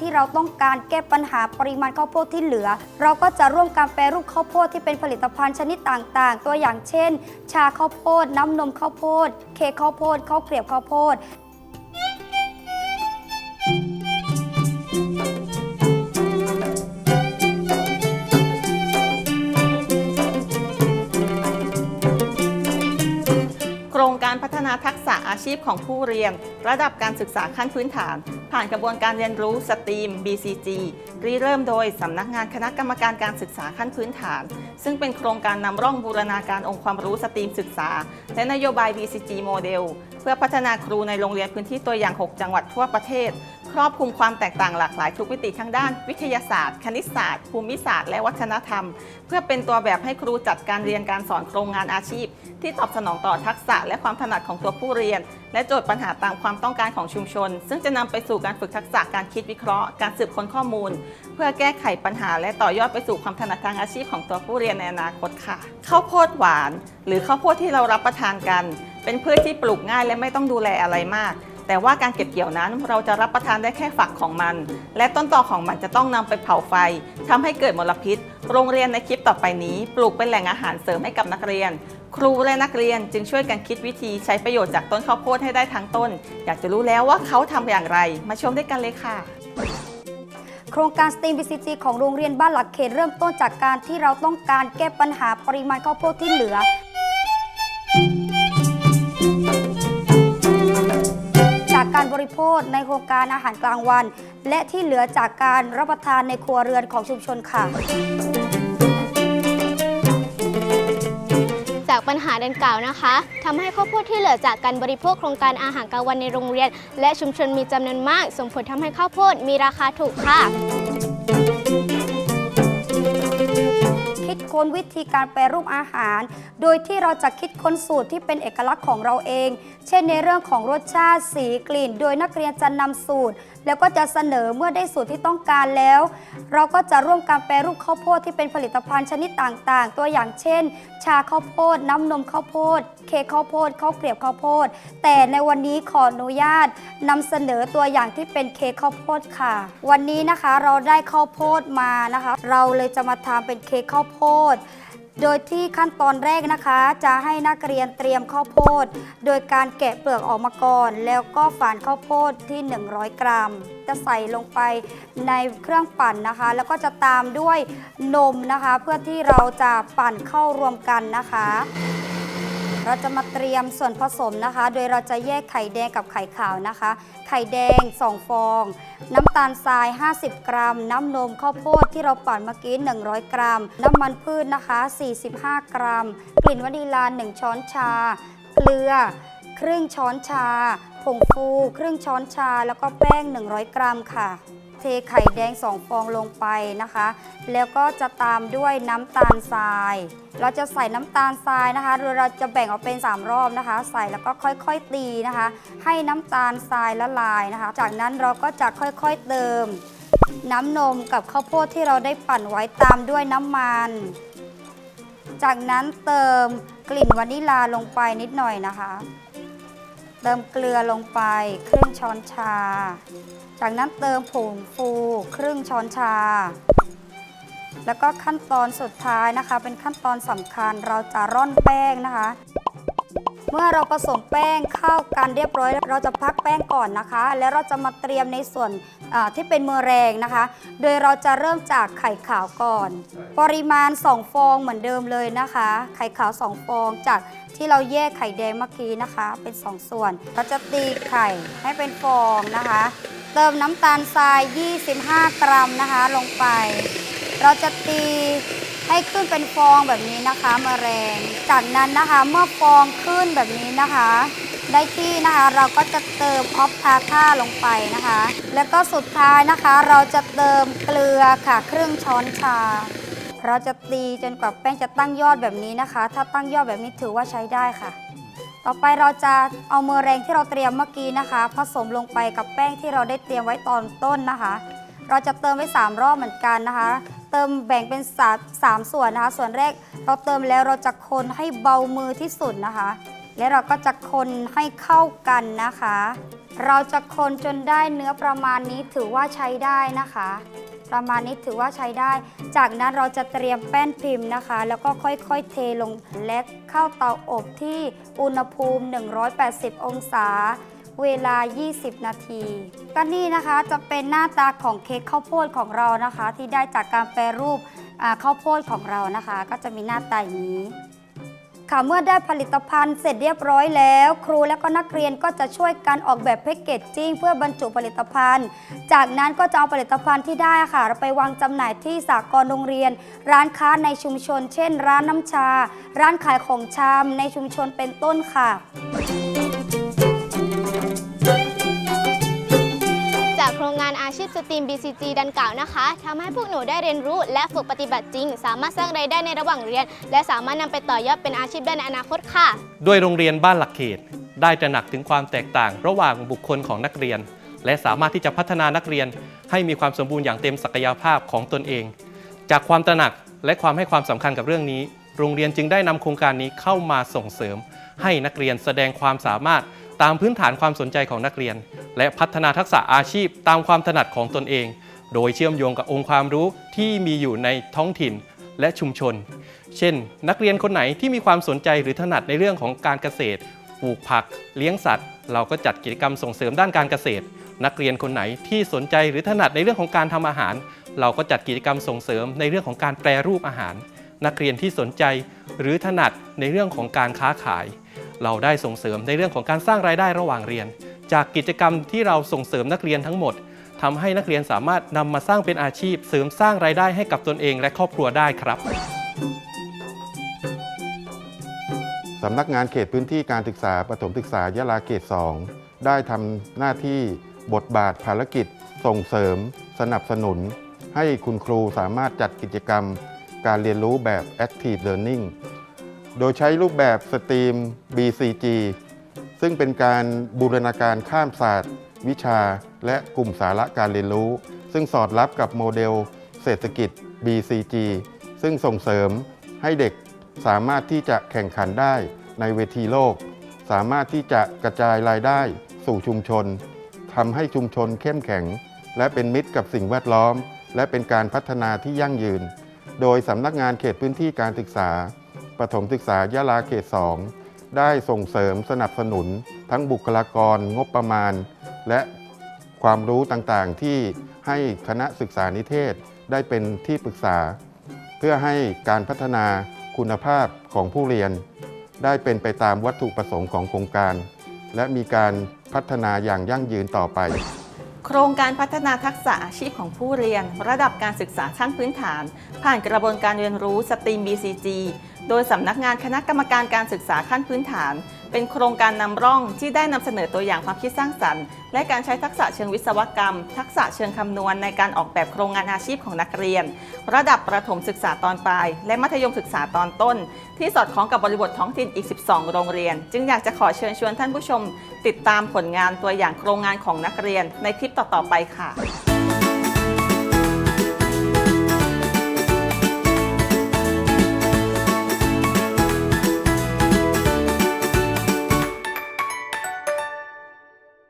ที่เราต้องการแก้ปัญหาปริมาณข้าวโพดที่เหลือ เราก็จะร่วมการแปรรูปข้าวโพดที่เป็นผลิตภัณฑ์ชนิดต่างๆ ตัวอย่างเช่น ชาข้าวโพด น้ำนมข้าวโพด เค้กข้าวโพดข้าวเกรียบข้าวโพด ชีพของผู้เรียน ระดับการศึกษาขั้นพื้นฐาน ผ่านกระบวนการเรียนรู้สตรีม BCG ริเริ่มโดยสำนักงานคณะกรรมการการศึกษาขั้นพื้นฐาน ซึ่งเป็นโครงการนำร่องบูรณาการองค์ความรู้สตรีมศึกษา และนโยบาย BCG โมเดลเพื่อพัฒนาครูในโรงเรียนพื้นที่ตัวอย่าง 6 จังหวัดทั่วประเทศ ครอบคลุมความแตกต่างหลากหลายทุกวิติทั้งด้าน วิทยาศาสตร์ คณิตศาสตร์ ภูมิศาสตร์ และวัฒนธรรม เพื่อเป็นตัวแบบให้ครูจัดการเรียนการสอนโครงงานอาชีพ ที่ตอบสนองต่อทักษะและความถนัดของตัวผู้เรียน และโจทย์ปัญหาตามความต้องการของชุมชน ซึ่งจะนำไปสู่การฝึกทักษะการคิดวิเคราะห์ การสืบค้นข้อมูล เพื่อแก้ไขปัญหา และต่อยอดไปสู่ความถนัดทางอาชีพของตัวผู้เรียนในอนาคตค่ะข้าวโพดหวาน หรือข้าวโพดที่เรารับประทานกัน เป็นพืชที่ปลูกง่ายและไม่ต้องดูแลอะไรมาก แต่ว่าการเก็บเกี่ยวนั้นเราจะรับประทานได้แค่ฝักของมัน และต้นตอของมันจะต้องนำไปเผาไฟทำให้เกิดมลพิษ โรงเรียนในคลิปต่อไปนี้ ปลูกเป็นแหล่งอาหารเสริมให้กับนักเรียน ครูและนักเรียนจึงช่วยกันคิดวิธีใช้ประโยชน์จากต้นข้าวโพดให้ได้ทั้งต้น อยากจะรู้แล้วว่าเขาทำอย่างไร มาชมด้วยกันเลยค่ะโครงการ STEAM BCG ของโรงเรียนบ้านหลักเขตเริ่มต้นจากการที่เราต้องการแก้ปัญหาปริมาณข้าวโพดที่เหลือ โภคในโครงการอาหารกลางวัน และที่เหลือจากการรับประทานในครัวเรือนของชุมชนค่ะ จากปัญหาดังกล่าวนะคะทำให้ข้าวโพดที่เหลือจากการบริโภคโครงการอาหารกลางวันในโรงเรียน และชุมชนมีจำนวนมากส่งผลทำให้ข้าวโพดมีราคาถูกค่ะ ค้นวิธีการแปรรูปอาหาร โดยที่เราจะคิดค้นสูตรที่เป็นเอกลักษณ์ของเราเอง เช่นในเรื่องของรสชาติสีกลิ่น โดยนักเรียนจะนำสูตร แล้วก็จะเสนอเมื่อได้สูตรที่ต้องการแล้ว เราก็จะร่วมการแปรรูปข้าวโพดที่เป็นผลิตภัณฑ์ชนิดต่างๆ ตัวอย่างเช่น ชาข้าวโพด น้ำนมข้าวโพด เค้กข้าวโพดข้าวเกรียบข้าวโพด แต่ในวันนี้ขออนุญาตนำเสนอตัวอย่างที่เป็นเค้กข้าวโพดค่ะ วันนี้นะคะเราได้ข้าวโพดมานะคะ เราเลยจะมาทำเป็นเค้กข้าวโพดโดยที่ขั้นตอนแรกนะคะ จะให้นักเรียนเตรียมข้าวโพด โดยการแกะเปลือกออกมาก่อน แล้วก็ฝานข้าวโพดที่ 100 กรัม จะใส่ลงไปในเครื่องปั่นนะคะ แล้วก็จะตามด้วยนมนะคะ เพื่อที่เราจะปั่นเข้ารวมกันนะคะ เราจะมาเตรียมส่วนผสมนะคะ โดยเราจะแยกไข่แดงกับไข่ขาวนะคะ ไข่แดง 2 ฟอง น้ำตาลทราย 50 กรัม น้ำนมข้าวโพดที่เราปั่นเมื่อกี้ 100 กรัม น้ำมันพืชนะคะ 45 กรัม กลิ่นวานิลา 1 ช้อนชา เกลือ ครึ่งช้อนชา ผงฟู ครึ่งช้อนชา แล้วก็แป้ง 100 กรัมค่ะ เทไข่แดง 2 ฟองลงไปนะคะ แล้วก็จะตามด้วยน้ำตาลทราย เราจะใส่น้ำตาลทรายนะคะโดยเราจะแบ่งออกเป็น 3 รอบนะคะ ใส่แล้วก็ค่อยๆตีนะคะ ให้น้ำตาลทรายละลายนะคะ จากนั้นเราก็จะค่อยๆเติม น้ำนมกับข้าวโพดที่เราได้ปั่นไว้ตามด้วยน้ำมัน จากนั้นเติมกลิ่นวานิลาลงไปนิดหน่อยนะคะ เติมเกลือลงไปครึ่งช้อนชา จากนั้นเติมผงฟูครึ่งช้อนชา แล้วก็ขั้นตอนสุดท้ายนะคะ เป็นขั้นตอนสำคัญเราจะร่อนแป้งนะคะ เมื่อเราผสมแป้งเข้ากันเรียบร้อย เราจะพักแป้งก่อนนะคะ แล้วเราจะมาเตรียมในส่วนที่เป็นมือแรงนะคะ โดยเราจะเริ่มจากไข่ขาวก่อน ปริมาณ 2 ฟองเหมือนเดิมเลยนะคะ ไข่ขาว 2 ฟองจากที่เราแยกไข่แดงเมื่อกี้นะคะ เป็น 2 ส่วน เราจะตีไข่ให้เป็นฟองนะคะ เติมน้ำตาลทราย 25 กรัมนะคะลงไป เราจะตีให้ขึ้นเป็นฟองแบบนี้นะคะมะแรงจากนั้นนะคะเมื่อฟองขึ้นแบบนี้นะคะ ได้ที่นะคะเราก็จะเติมออฟทาท่าลงไปนะคะ แล้วก็สุดท้ายนะคะ เราจะเติมเกลือค่ะครึ่งช้อนชา เราจะตีจนกว่าแป้งจะตั้งยอดแบบนี้นะคะ ถ้าตั้งยอดแบบนี้ถือว่าใช้ได้ค่ะ ต่อไปเราจะเอาเมอแรงที่เราเตรียมเมื่อกี้นะคะ ผสมลงไปกับแป้งที่เราได้เตรียมไว้ตอนต้นนะคะ เราจะเติมไว้ 3 รอบเหมือนกันนะคะ เติมแบ่งเป็นสาสามส่วนนะคะ ส่วนแรกเราเติมแล้วเราจะคนให้เบามือที่สุดนะคะ และเราก็จะคนให้เข้ากันนะคะ เราจะคนจนได้เนื้อประมาณนี้ถือว่าใช้ได้นะคะ ประมาณนี้ถือว่าใช้ได้ จากนั้นเราจะเตรียมแป้นพิมพ์นะคะ แล้วก็ค่อยๆเทลงและเข้าเตาอบที่อุณหภูมิ 180 องศา เวลา 20 นาที ก็นี่นะคะจะเป็นหน้าตาของเค้กข้าวโพดของเรานะคะ ที่ได้จากการแปรรูปข้าวโพดของเรานะคะ ก็จะมีหน้าตาอย่างนี้ ค่ะเมื่อได้ผลิตภัณฑ์เสร็จเรียบร้อยแล้ว ครูและก็นักเรียนก็จะช่วยกันออกแบบแพ็กเกจจิ้งเพื่อบรรจุผลิตภัณฑ์ จากนั้นก็จะเอาผลิตภัณฑ์ที่ได้ค่ะไปวางจำหน่ายที่สากลโรงเรียน ร้านค้าในชุมชน เช่น ร้านน้ำชา ร้านขายของชำในชุมชนเป็นต้นค่ะ อาชีพสตรีม BCG ดังกล่าวนะคะทำให้พวกหนูได้เรียนรู้และฝึกปฏิบัติจริง สามารถสร้างรายได้ในระหว่างเรียน และสามารถนำไปต่อยอดเป็นอาชีพได้ในอนาคตค่ะ ด้วยโรงเรียนบ้านหลักเขต ได้ตระหนักถึงความแตกต่างระหว่างบุคคลของนักเรียน และสามารถที่จะพัฒนานักเรียน ให้มีความสมบูรณ์อย่างเต็มศักยภาพของตนเอง จากความตระหนักและความให้ความสำคัญกับเรื่องนี้ โรงเรียนจึงได้นำโครงการนี้เข้ามาส่งเสริม ให้นักเรียนแสดงความสามารถ ตามพื้นฐานความสนใจของนักเรียน และพัฒนาทักษะอาชีพตามความถนัดของตนเอง โดยเชื่อมโยงกับองค์ความรู้ที่มีอยู่ในท้องถิ่นและชุมชน เช่น นักเรียนคนไหนที่มีความสนใจหรือถนัดในเรื่องของการเกษตรปลูกผัก เลี้ยงสัตว์ เราก็จัดกิจกรรมส่งเสริมด้านการเกษตร นักเรียนคนไหนที่สนใจหรือถนัดในเรื่องของการทำอาหาร เราก็จัดกิจกรรมส่งเสริมในเรื่องของการแปรรูปอาหาร นักเรียนที่สนใจหรือถนัดในเรื่องของการค้าขาย เราได้ส่งเสริมในเรื่องของการสร้างรายได้ระหว่างเรียน จากกิจกรรมที่เราส่งเสริมนักเรียนทั้งหมดทำให้นักเรียนสามารถนำมาสร้างเป็นอาชีพ เสริมสร้างรายได้ให้กับตนเองและครอบครัวได้ครับสำนักงานเขตพื้นที่การศึกษาประถมศึกษายะลาเขต 2 ได้ทำหน้าที่บทบาทภารกิจ ส่งเสริม สนับสนุน ให้คุณครูสามารถจัดกิจกรรม การเรียนรู้แบบ Active Learning โดยใช้รูปแบบสตรีม BCG ซึ่งเป็นการบูรณาการข้ามศาสตร์ วิชา และกลุ่มสาระการเรียนรู้ ซึ่งสอดรับกับโมเดลเศรษฐกิจ BCG ซึ่งส่งเสริมให้เด็กสามารถที่จะแข่งขันได้ในเวทีโลก สามารถที่จะกระจายรายได้สู่ชุมชนทำให้ชุมชนเข้มแข็ง และเป็นมิตรกับสิ่งแวดล้อม และเป็นการพัฒนาที่ยั่งยืน โดยสำนักงานเขตพื้นที่การศึกษา ประถมศึกษายะลาเขต 2 ได้ส่งเสริมสนับสนุน ทั้งบุคลากรงบประมาณ และความรู้ต่างๆ ที่ให้คณะศึกษานิเทศได้เป็นที่ปรึกษา เพื่อให้การพัฒนาคุณภาพของผู้เรียน ได้เป็นไปตามวัตถุประสงค์ของโครงการ และมีการพัฒนาอย่างยั่งยืนต่อไป โครงการพัฒนาทักษะอาชีพของผู้เรียน ระดับการศึกษาขั้นพื้นฐาน ผ่านกระบวนการเรียนรู้สตรีม BCG โดยสำนักงานคณะกรรมการการศึกษาขั้นพื้นฐาน เป็นโครงการนำร่องที่ได้นำเสนอตัวอย่างความคิดสร้างสรรค์ และการใช้ทักษะเชิงวิศวกรรม ทักษะเชิงคำนวณในการออกแบบโครงงานอาชีพของนักเรียน ระดับประถมศึกษาตอนปลาย และมัธยมศึกษาตอนต้น ที่สอดคล้องกับบริบทท้องถิ่นอีก 12 โรงเรียน จึงอยากจะขอเชิญชวนท่านผู้ชม ติดตามผลงานตัวอย่างโครงงานของนักเรียนในคลิปต่อๆไปค่ะ